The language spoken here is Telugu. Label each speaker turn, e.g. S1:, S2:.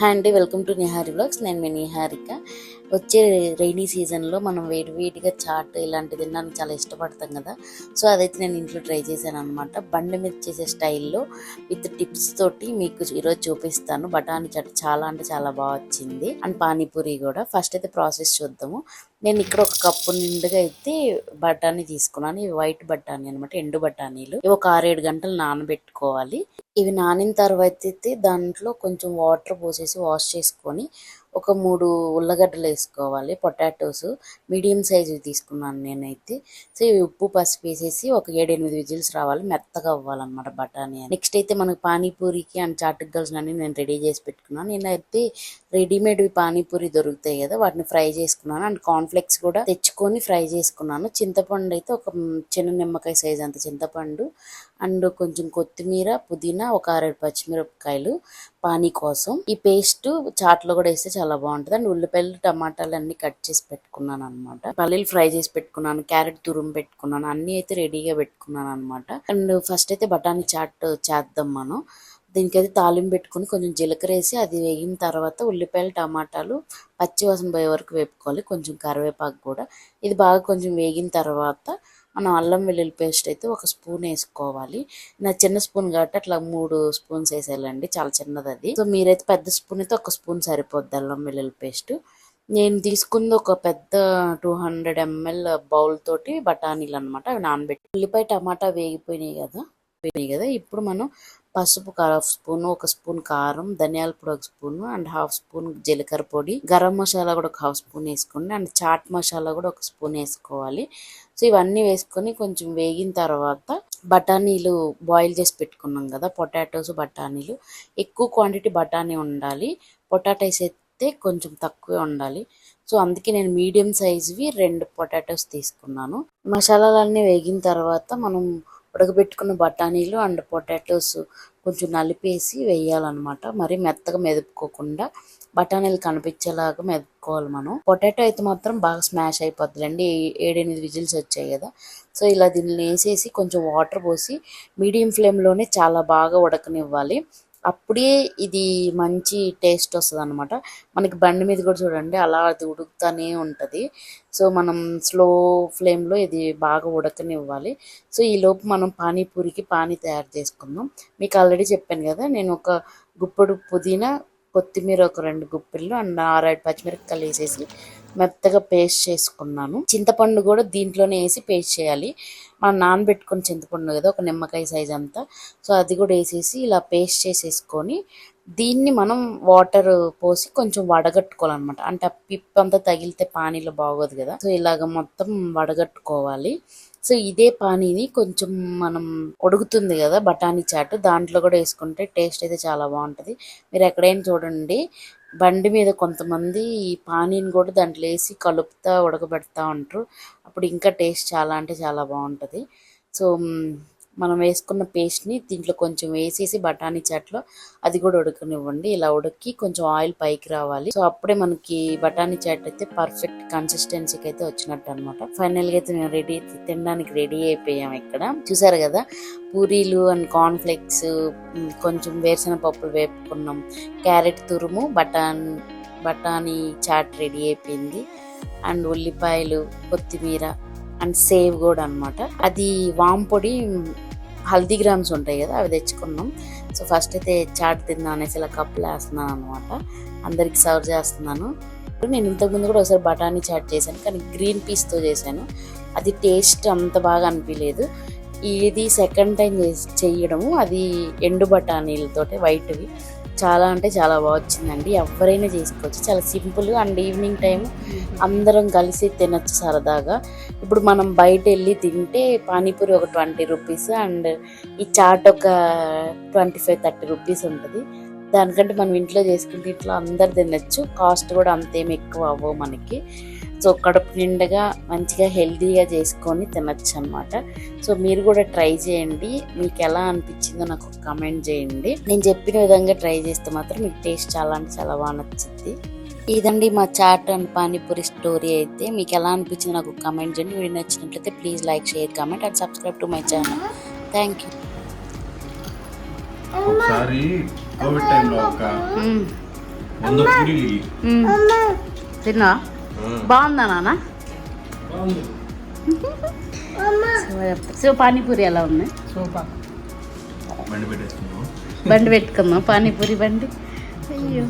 S1: హాయ్ అండి వెల్కమ్ టు నిహారి బ్లాగ్స్. నేను మీ నిహారిక. వచ్చే రైనీ సీజన్లో మనం వేడి వేడిగా చాట్ ఇలాంటివి తినడానికి చాలా ఇష్టపడతాం కదా. సో అదైతే నేను ఇంట్లో ట్రై చేశాను అనమాట బండి మీద చేసే స్టైల్లో విత్ టిప్స్ తోటి మీకు ఈరోజు చూపిస్తాను. బఠానీ చాట్ చాలా అంటే చాలా బాగా వచ్చింది. అండ్ పానీపూరి కూడా. ఫస్ట్ అయితే ప్రాసెస్ చూద్దాము. నేను ఇక్కడ ఒక కప్పు నిండుగా అయితే బఠానీ తీసుకున్నాను. ఇవి వైట్ బఠానీ అనమాట ఎండు బఠానీలు. ఇవి ఒక ఆరేడు గంటలు నానబెట్టుకోవాలి. ఇవి నానిన తర్వాత అయితే దాంట్లో కొంచెం వాటర్ పోసేసి వాష్ చేసుకొని ఒక మూడు ఉల్లగడ్డలు వేసుకోవాలి పొటాటోస్ మీడియం సైజు తీసుకున్నాను నేనైతే. సో ఇవి ఉప్పు పసుపు వేసేసి ఒక ఏడెనిమిది విజిల్స్ రావాలి మెత్తగా అవ్వాలన్నమాట బఠానీ నెక్స్ట్ అయితే మనకు పానీపూరికి అండ్ చాటుకు కలిసినవి నేను రెడీ చేసి పెట్టుకున్నాను. నేనైతే రెడీమేడ్ పానీపూరి దొరుకుతాయి కదా వాటిని ఫ్రై చేసుకున్నాను. అండ్ కాన్ఫ్లెక్స్ కూడా తెచ్చుకొని ఫ్రై చేసుకున్నాను. చింతపండు అయితే ఒక చిన్న నిమ్మకాయ సైజ్ అంత చింతపండు అండ్ కొంచెం కొత్తిమీర పుదీనా ఒక ఆరేడు పచ్చిమిరపకాయలు పానీ కోసం. ఈ పేస్ట్ చాట్లో కూడా వేస్తే చాలా బాగుంటుంది. అండ్ ఉల్లిపాయలు టమాటాలు అన్ని కట్ చేసి పెట్టుకున్నాను అనమాట పల్లీలు ఫ్రై చేసి పెట్టుకున్నాను క్యారెట్ తురుము పెట్టుకున్నాను అన్నీ అయితే రెడీగా పెట్టుకున్నాను అనమాట అండ్ ఫస్ట్ అయితే బఠానీ చాట్ చేద్దాం మనం. దీనికైతే తాలింపు పెట్టుకుని కొంచెం జీలకర్ర వేసి అది వేగిన తర్వాత ఉల్లిపాయలు టమాటాలు పచ్చివాసం పోయే వరకు వేపుకోవాలి. కొంచెం కరివేపాకు కూడా. ఇది బాగా కొంచెం వేగిన తర్వాత మనం అల్లం వెల్లుల్లి పేస్ట్ అయితే ఒక స్పూన్ వేసుకోవాలి. నా చిన్న స్పూన్ కాబట్టి అట్లా మూడు స్పూన్స్ వేసేయాలండి. చాలా చిన్నది అది సో మీరైతే పెద్ద స్పూన్ అయితే ఒక స్పూన్ సరిపోద్ది అల్లం వెల్లుల్లి పేస్ట్. నేను తీసుకుంది ఒక పెద్ద టూ హండ్రెడ్ ఎంఎల్ బౌల్ తోటి బఠానీలు అనమాట అవి నానబెట్టి ఉల్లిపాయ టమాటా వేగిపోయినాయి కదా. అయిపోయినాయి కదా. ఇప్పుడు మనం పసుపు హాఫ్ స్పూన్ ఒక స్పూన్ కారం ధనియాల పొడి ఒక స్పూన్ అండ్ హాఫ్ స్పూన్ జీలకర్ర పొడి. గరం మసాలా కూడా ఒక హాఫ్ స్పూన్ వేసుకోండి అండ్ చాట్ మసాలా కూడా ఒక స్పూన్ వేసుకోవాలి. సో ఇవన్నీ వేసుకొని కొంచెం వేగిన తర్వాత బఠానీలు బాయిల్ చేసి పెట్టుకున్నాం కదా. పొటాటోస్ బఠానీలు. ఎక్కువ క్వాంటిటీ బఠానీ ఉండాలి. పొటాటోస్ అయితే కొంచెం తక్కువే ఉండాలి. సో అందుకే నేను మీడియం సైజువి రెండు పొటాటోస్ తీసుకున్నాను. మసాలాలన్నీ వేగిన తర్వాత మనం ఉడకబెట్టుకున్న బఠానీలు అండ్ పొటాటోస్ కొంచెం నలిపేసి వేయాలన్నమాట. మరి మెత్తగా మెదుపుకోకుండా బఠానీలు కనిపించేలాగా మెదుపుకోవాలి మనం. పొటాటో అయితే మాత్రం బాగా స్మాష్ అయిపోతుందండి ఏడెనిమిది విజిల్స్ వచ్చాయి కదా. సో ఇలా దీన్ని వేసేసి కొంచెం వాటర్ పోసి మీడియం ఫ్లేమ్లోనే చాలా బాగా ఉడకనివ్వాలి. అప్పుడే ఇది మంచి టేస్ట్ వస్తుంది అనమాట మనకి బండి మీద కూడా చూడండి అలా అది ఉడుకుతూనే ఉంటుంది. సో మనం స్లో ఫ్లేమ్లో ఇది బాగా ఉడకనివ్వాలి. సో ఈ లోపు మనం పానీపూరికి పానీ తయారు చేసుకుందాం. మీకు ఆల్రెడీ చెప్పాను కదా నేను ఒక గుప్పడు పుదీనా కొత్తిమీర ఒక రెండు గుప్పిళ్ళు అండ్ ఆరేడు పచ్చిమిరపకాయలు వేసేసి మెత్తగా పేస్ట్ చేసుకున్నాను. చింతపండు కూడా దీంట్లోనే వేసి పేస్ట్ చేయాలి. మనం నానబెట్టుకుని చింతపండు కదా ఒక నిమ్మకాయ సైజ్ అంతా. సో అది కూడా వేసేసి ఇలా పేస్ట్ చేసేసుకొని దీన్ని మనం వాటర్ పోసి కొంచెం వడగట్టుకోవాలన్నమాట. అంటే ఆ పిప్ అంతా తగిలితే పానీలో బాగోదు కదా. సో ఇలాగ మొత్తం వడగట్టుకోవాలి. సో ఇదే పానీని కొంచెం మనం ఉడుకుతుంది కదా బఠానీ చాట్. దాంట్లో కూడా వేసుకుంటే టేస్ట్ అయితే చాలా బాగుంటుంది. మీరు ఎక్కడైనా చూడండి బండి మీద కొంతమంది ఈ పానీని కూడా దాంట్లో వేసి కలుపుతా ఉడకబెడతా ఉంటారు. అప్పుడు ఇంకా టేస్ట్ చాలా అంటే చాలా బాగుంటుంది. సో మనం వేసుకున్న పేస్ట్ని దీంట్లో కొంచెం వేసేసి బఠానీ చాట్లో అది కూడా ఉడకనివ్వండి. ఇలా ఉడికి కొంచెం ఆయిల్ పైకి రావాలి. సో అప్పుడే మనకి బఠానీ చాట్ అయితే పర్ఫెక్ట్ కన్సిస్టెన్సీకి అయితే వచ్చినట్టు అనమాట ఫైనల్గా అయితే మేము రెడీ తినడానికి రెడీ అయిపోయాం ఇక్కడ. చూసారు కదా పూరీలు అండ్ కార్న్ఫ్లెక్స్ కొంచెం వేరుశనగ పప్పులు వేపుకున్నాం. క్యారెట్ తురుము బఠాన్ బఠానీ చాట్ రెడీ అయిపోయింది. అండ్ ఉల్లిపాయలు కొత్తిమీర అండ్ సేవ్ కూడా అనమాట అది వామ్ పొడి హల్దీ గ్రామ్స్ ఉంటాయి కదా అవి తెచ్చుకున్నాం. సో ఫస్ట్ అయితే చాట్ తిందాం అనేసి ఇలా కప్పులు వేస్తున్నాను అనమాట అందరికి సర్వ్ చేస్తున్నాను. నేను ఇంతకుముందు కూడా ఒకసారి బఠానీ చాట్ చేశాను కానీ గ్రీన్ పీస్తో చేశాను. అది టేస్ట్ అంత బాగా అనిపించలేదు. ఇది సెకండ్ టైం చేసి చేయడము. అది ఎండు బఠానీలతోటి వైట్వి చాలా అంటే చాలా బాగా వచ్చిందండి ఎవరైనా చేసుకోవచ్చు. చాలా సింపుల్ అండ్ ఈవినింగ్ టైం అందరం కలిసి తినచ్చు సరదాగా. ఇప్పుడు మనం బయట వెళ్ళి తింటే పానీపూరి ఒక ట్వంటీ రూపీస్ అండ్ ఈ చాట్ ఒక ట్వంటీ ఫైవ్ థర్టీ రూపీస్ ఉంటుంది. దానికంటే మనం ఇంట్లో చేసుకుంటే ఇంట్లో అందరు తినచ్చు. కాస్ట్ కూడా అంతేం ఎక్కువ అవ్వవు మనకి. సో కడుపు నిండుగా మంచిగా హెల్తీగా చేసుకొని తినచ్చు అనమాట సో మీరు కూడా ట్రై చేయండి. మీకు ఎలా అనిపించిందో నాకు ఒక కమెంట్ చేయండి. నేను చెప్పిన విధంగా ట్రై చేస్తే మాత్రం మీకు టేస్ట్ చాలా అంటే చాలా బాగా నచ్చుద్ది. ఇదండి మా చాట్ అండ్ పానీపూరి స్టోరీ అయితే. మీకు ఎలా అనిపించింది నాకు కమెంట్ చేయండి. వీడియో నచ్చినట్లయితే please like share comment and subscribe to my channel. Thank you.
S2: ఒకసారి కోవిడ్ టైంలో ఒక వంద పూరీలు ఇయ్యి.
S3: మ్మ్. తిన్నా. బాగుందా నాన్న సో పానీపూరి ఎలా ఉంది?
S2: బండి
S3: పెట్టుకుందాం. పానీపూరి బండి. అయ్యో.